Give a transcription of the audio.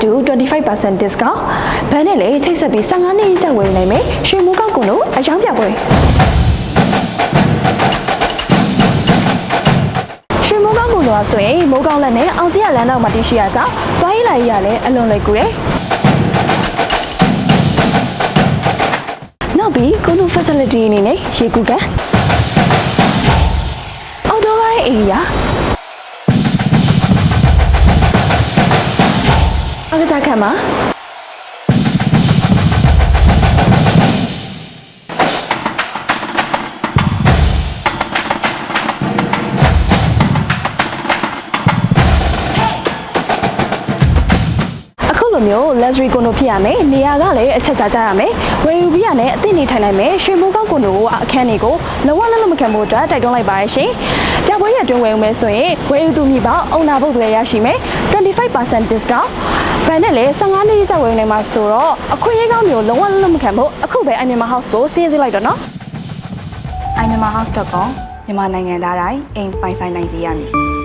to 25% discount ဘန်းနဲ့လေချိတ်ဆက်ပြီး15နှစ်ကြာဝယ်နိုင်မယ်ရွှေမိုးကောက်ကုန်းတို့အယောင်ပြပွဲရွှေမိုးကောက်ကုန်းတို့ဆိုရင်မိုးကောက်လက်နဲ့အောင်စီရလမ်းတော့မှာတရှိရကြောင်းတွားရည်လာရလည်းအလွန်လွယ်ကူတယ်နောက်ပြီးကုန်းတို့ facility အနေနဲ့ရေကူကန်အော်တိုဘာရဲ့ area အကစား ခံမှာ လိုမျိုး luxury condo ဖြစ်ရမယ်နေရာကလည်းအချက်ချာကြရမယ်ဝယ်ယူပြီးရနဲ့အသင့်နေထိုင်နိုင်မယ်ရွှေမိုးကောက် condo အခန်းတွေကိုလုံးဝလက်လက်မခံဖို့အတွက်တိုက်တွန်းလိုက်ပါရရှင်ပြပွဲရအတွင်းဝယ်ယူမယ်ဆိုရင်ဝယ်ယူသူမိဘအုံနာဘုတ်တွေရရှိမယ်25% discount ဘန်နဲ့လည်း15နှစ်ကြာဝယ်ယူနိုင်မှာဆိုတော့အခွင့်အရေးကောင်းမျိုးလုံးဝလက်လက်မခံဖို့အခုပဲအမြန်မာ house ကိုစီးရင်သိလိုက်တော့နော် iMyanmarHouse.com မြန်မာနိုင်ငံသားတိုင်းအိမ်ပိုင်ဆိုင်နိုင်စေရမည်